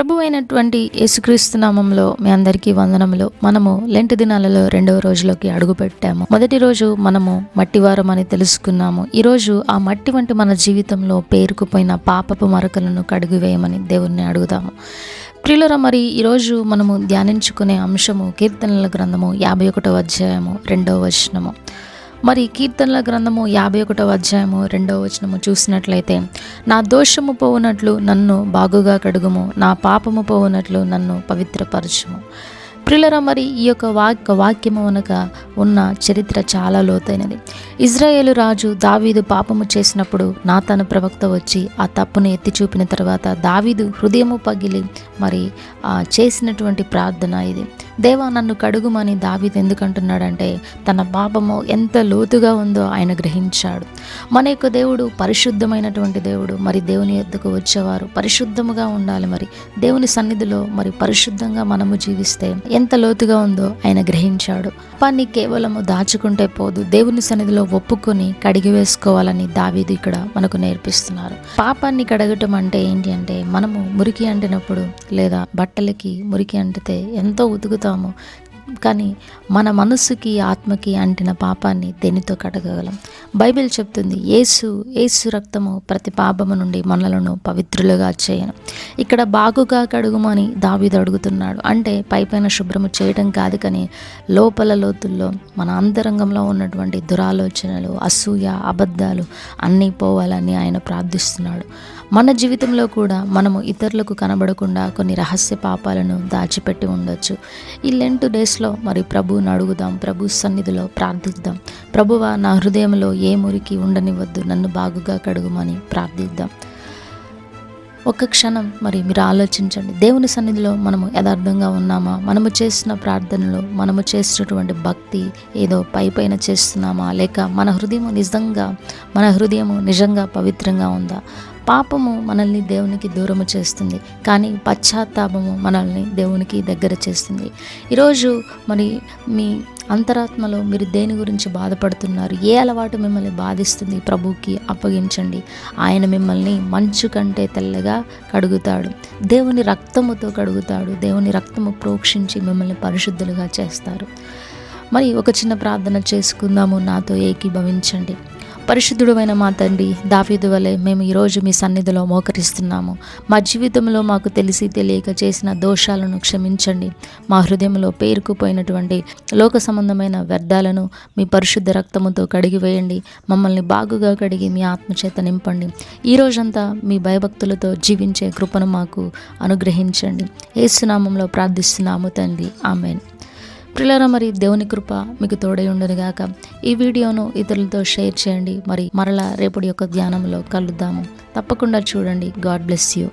ప్రభు అయినటువంటి యేసుక్రీస్తు నామంలో మీ అందరికీ వందనములు. మనము లెంటి దినాలలో రెండవ రోజులోకి అడుగు పెట్టాము. మొదటి రోజు మనము మట్టివారం అని తెలుసుకున్నాము. ఈ రోజు ఆ మట్టి వంటి మన జీవితంలో పేరుకుపోయిన పాపపు మరకలను కడుగువేయమని దేవుణ్ణి అడుగుదాము. ప్రియులరా మరి ఈరోజు మనము ధ్యానించుకునే అంశము కీర్తనల గ్రంథము యాభై ఒకటో అధ్యాయము రెండవ వచనము. మరి కీర్తనల గ్రంథము యాభై ఒకటవ అధ్యాయము రెండవ వచనము చూసినట్లయితే నా దోషము పోవునట్లు నన్ను బాగుగా కడుగుము నా పాపము పోవునట్లు నన్ను పవిత్రపరచుము. ప్రిలర మరి ఈ యొక్క వాక్ వాక్యము వనక ఉన్న చరిత్ర చాలా లోతైనది. ఇజ్రాయేలు రాజు దావీదు పాపము చేసినప్పుడు నాతను ప్రవక్త వచ్చి ఆ తప్పును ఎత్తి చూపిన తర్వాత దావీదు హృదయము పగిలి మరి ఆ చేసినటువంటి ప్రార్థన ఇది. దేవా నన్ను కడుగుమని దావీదు ఎందుకంటున్నాడంటే తన పాపము ఎంత లోతుగా ఉందో ఆయన గ్రహించాడు. మన యొక్క దేవుడు పరిశుద్ధమైనటువంటి దేవుడు మరి దేవుని ఎద్దుకు వచ్చేవారు. పరిశుద్ధముగా ఉండాలి మరి. దేవుని సన్నిధిలో మరి పరిశుద్ధంగా మనము జీవిస్తే ఎంత లోతుగా ఉందో ఆయన గ్రహించాడు. పాపాన్ని కేవలము దాచుకుంటే పోదు. దేవుని సన్నిధిలో ఒప్పుకొని కడిగి వేసుకోవాలని దావీదు ఇక్కడ మనకు నేర్పిస్తున్నారు. పాపాన్ని కడగటం అంటే ఏంటి అంటే మనము మురికి అంటినప్పుడు లేదా బట్టలకి మురికి అంటితే ఎంతో তম కానీ మన మనస్సుకి ఆత్మకి అంటిన పాపాన్ని దేనితో కడగగలం? బైబిల్ చెప్తుంది ఏసు ఏసు రక్తము ప్రతి పాపము నుండి మనలను పవిత్రులుగా చేయను. ఇక్కడ బాగుగా కడుగుమని దావీదు అడుగుతున్నాడు. అంటే పైపైన శుభ్రము చేయడం కాదు కానీ లోపల లోతుల్లో మన అంతరంగంలో ఉన్నటువంటి దురాలోచనలు అసూయ అబద్ధాలు అన్నీ పోవాలని ఆయన ప్రార్థిస్తున్నాడు. మన జీవితంలో కూడా మనము ఇతరులకు కనబడకుండా కొన్ని రహస్య పాపాలను దాచిపెట్టి ఉండొచ్చు. ఈ లెంట్ డేస్లో మరి ప్రభువుని అడుగుదాం ప్రభు సన్నిధిలో ప్రార్థిద్దాం. ప్రభువ నా హృదయంలో ఏ మురికి ఉండనివద్దు నన్ను బాగుగా కడుగుమని ప్రార్థిద్దాం. ఒక్క క్షణం మరి మీరు ఆలోచించండి. దేవుని సన్నిధిలో మనము యథార్థంగా ఉన్నామా? మనము చేసిన ప్రార్థనలో మనము చేసినటువంటి భక్తి ఏదో పై పైన చేస్తున్నామా? లేక మన హృదయము నిజంగా మన హృదయము నిజంగా పవిత్రంగా ఉందా? పాపము మనల్ని దేవునికి దూరము చేస్తుంది. కానీ పశ్చాత్తాపము మనల్ని దేవునికి దగ్గర చేస్తుంది. ఈరోజు మరి మీ అంతరాత్మలో మీరు దేని గురించి బాధపడుతున్నారు? ఏ అలవాటు మిమ్మల్ని బాధిస్తుంది? ప్రభుకి అప్పగించండి. ఆయన మిమ్మల్ని మంచు కంటే తెల్లగా కడుగుతాడు. దేవుని రక్తముతో కడుగుతాడు. దేవుని రక్తము ప్రోక్షించి మిమ్మల్ని పరిశుద్ధులుగా చేస్తారు. మరి ఒక చిన్న ప్రార్థన చేసుకుందాము. నాతో ఏకీభవించండి. పరిశుద్ధుడమైన మా తండ్రి దావీదు వలె మేము ఈరోజు మీ సన్నిధిలో మోకరిస్తున్నాము. మా జీవితంలో మాకు తెలిసి తెలియక చేసిన దోషాలను క్షమించండి. మా హృదయంలో పేరుకుపోయినటువంటి లోక సంబంధమైన వ్యర్థాలను మీ పరిశుద్ధ రక్తముతో కడిగివేయండి. మమ్మల్ని బాగుగా కడిగి మీ ఆత్మచేత నింపండి. ఈ రోజంతా మీ భయభక్తులతో జీవించే కృపను మాకు అనుగ్రహించండి. ఏసునామంలో ప్రార్థిస్తున్నాము తండ్రి. ఆమెన్. ప్రిలర మరి దేవుని కృప మీకు తోడై ఉండనుగాక ఈ వీడియోను ఇతరులతో షేర్ చేయండి. మరి మరలా రేపటి యొక్క ధ్యానంలో కలుద్దాము. తప్పకుండా చూడండి. God bless you.